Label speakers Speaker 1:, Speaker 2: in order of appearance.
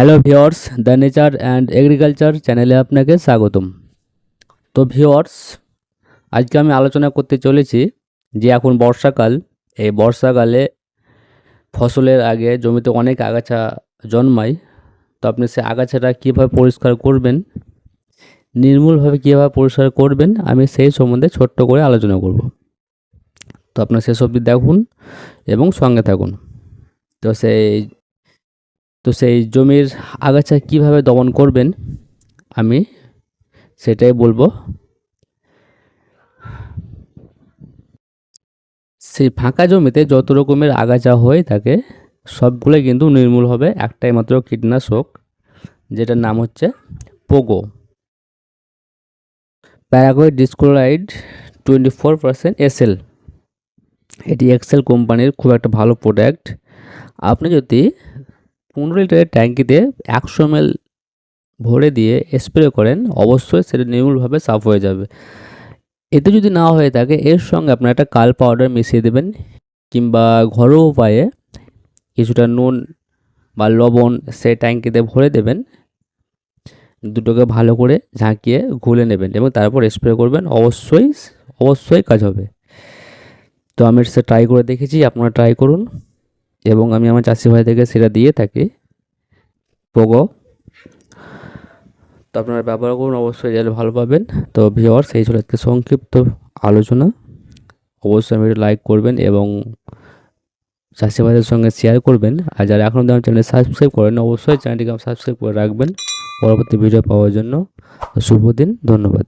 Speaker 1: Hello viewers the nature and agriculture চ্যানেলে আপনাকে স্বাগতম। তো ভিওর্স আজকে আমি আলোচনা করতে চলেছি যে এখন বর্ষাকাল, এই বর্ষাকালে ফসলের আগে জমিতে অনেক আগাছা জন্মায়। তো আপনি সে আগাছাটা কীভাবে পরিষ্কার করবেন, নির্মূলভাবে কীভাবে পরিষ্কার করবেন, আমি সেই সম্বন্ধে ছোট্ট করে আলোচনা করব। তো আপনার অবধি দেখুন এবং সঙ্গে থাকুন। তো সেই তো সেই জমির আগাছা কীভাবে দমন করবেন, আমি সেটাই বলব। সেই ফাঁকা জমিতে যত রকমের আগাছা হয়ে থাকে, সবগুলো কিন্তু নির্মূল হবে। একটাই মাত্র কীটনাশক, যেটার নাম হচ্ছে Pogo. Paraquat dichloride twenty four percent SL. এটি এক্সেল কোম্পানির খুব একটা ভালো প্রোডাক্ট। আপনি যদি পনেরো লিটারের ট্যাঙ্কিতে একশো এম ভরে দিয়ে স্প্রে করেন, অবশ্যই সেটা নির্মূলভাবে সাফ হয়ে যাবে। এতে যদি না হয়ে থাকে, এর সঙ্গে আপনার একটা কাল পাউডার মিশিয়ে দেবেন কিংবা ঘরোয়া উপায়ে কিছুটা নুন বা লবণ সেই ট্যাঙ্কিতে ভরে দেবেন। দুটোকে ভালো করে ঝাঁকিয়ে ঘুলে নেবেন এবং তারপর স্প্রে করবেন, অবশ্যই অবশ্যই কাজ হবে। তো আমি সে ট্রাই করে দেখেছি, আপনারা ট্রাই করুন। এবং আমি আমার চাষি ভাই থেকে সেটা দিয়ে থাকি। পোগো। তো আপনারা ব্যবহার করুন, অবশ্যই রেজাল্ট ভালো পাবেন। তো ভিওর সেই ছিল আজকে সংক্ষিপ্ত আলোচনা। অবশ্যই আমি লাইক করবেন এবং চাষি ভাইদের সঙ্গে শেয়ার করবেন। আর যারা এখনও আমার চ্যানেল সাবস্ক্রাইব করেন অবশ্যই চ্যানেলটিকে সাবস্ক্রাইব করে রাখবেন। পরবর্তী ভিডিও পাওয়ার জন্য। শুভ দিন, ধন্যবাদ।